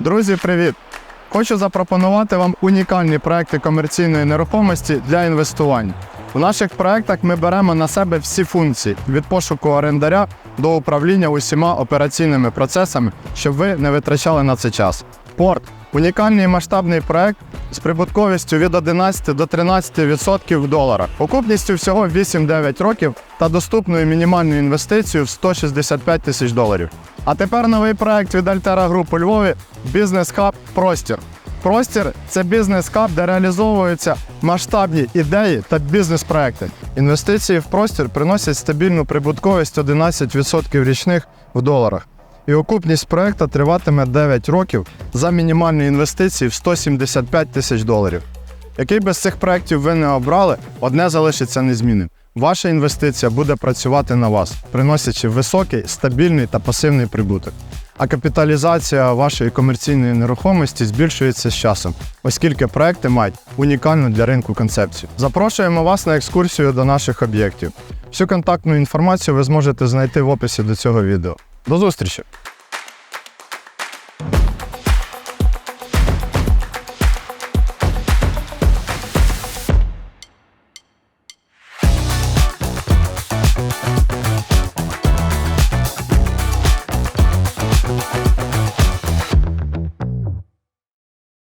Друзі, привіт! Хочу запропонувати вам унікальні проекти комерційної нерухомості для інвестування. У наших проектах ми беремо на себе всі функції від пошуку орендаря до управління усіма операційними процесами, щоб ви не витрачали на це час. Порт унікальний масштабний проект з прибутковістю від 11 до 13% в доларах, окупністю всього 8-9 років та доступною мінімальною інвестицією в 165 тисяч доларів. А тепер новий проект від Альтера Груп Львові Бізнес Хаб Простір. Простір це бізнес-хаб, де реалізовуються масштабні ідеї та бізнес-проекти. Інвестиції в простір приносять стабільну прибутковість 11% річних в доларах. І окупність проекту триватиме 9 років за мінімальні інвестиції в 175 тисяч доларів. Який би з цих проєктів ви не обрали, одне залишиться незмінним. Ваша інвестиція буде працювати на вас, приносячи високий, стабільний та пасивний прибуток. А капіталізація вашої комерційної нерухомості збільшується з часом, оскільки проекти мають унікальну для ринку концепцію. Запрошуємо вас на екскурсію до наших об'єктів. Всю контактну інформацію ви зможете знайти в описі до цього відео. До зустрічі!